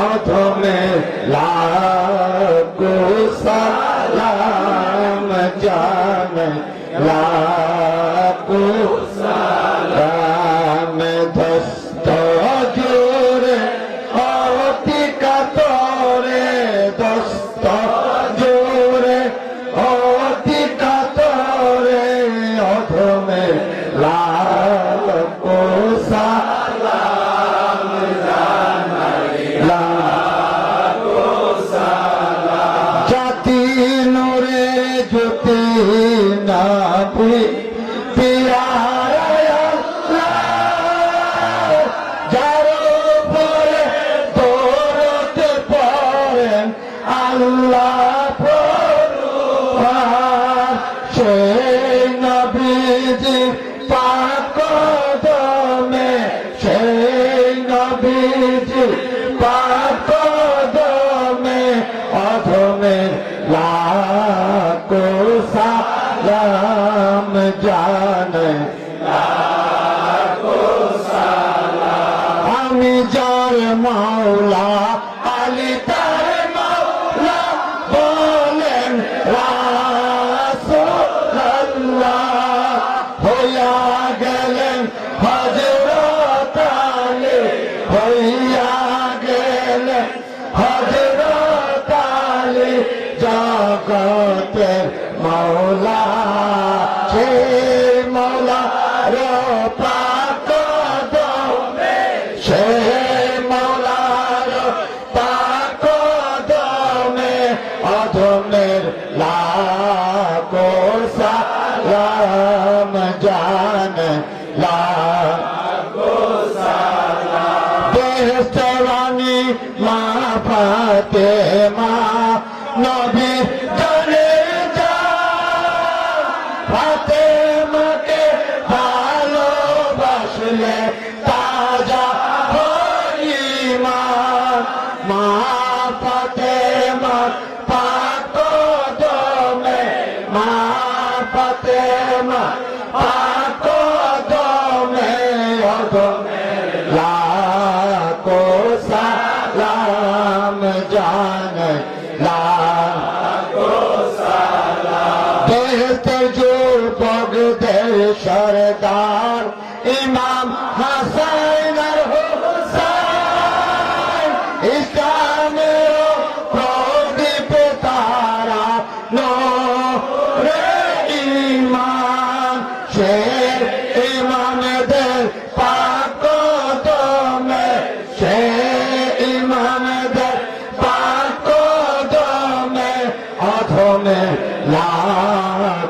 অধমে লাখো সালাম জানে পড়ুয়ার সেই নবীজি পাক দমে সেই নবীজি যার মাওলা, আলী তার মাওলা বলেন, রাসূলুল্লাহ হইয়া গেলেন, হযরত আলী হইয়া গেলেন। হযরত আলী জগতের মাওলা। লাখো সালাম জান লাখো বেহস্তরানি মা ফাতে মা নবী জানে যা ফাতে মাকে ভালোবাসলে তাজা হইমান মা ফাতে মা পাক সরদার ইমাম হাসান আর হোসেন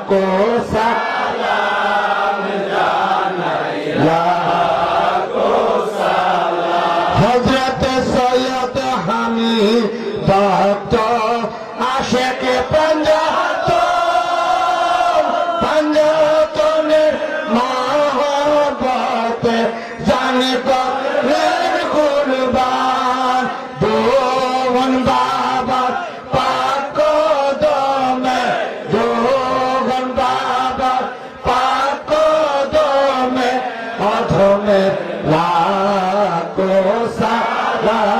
লাখো সালাম লাখো হজরত সৈয়দ হামি ভক্ত আশেকে পঞ্জাত পঞ্জাতনের la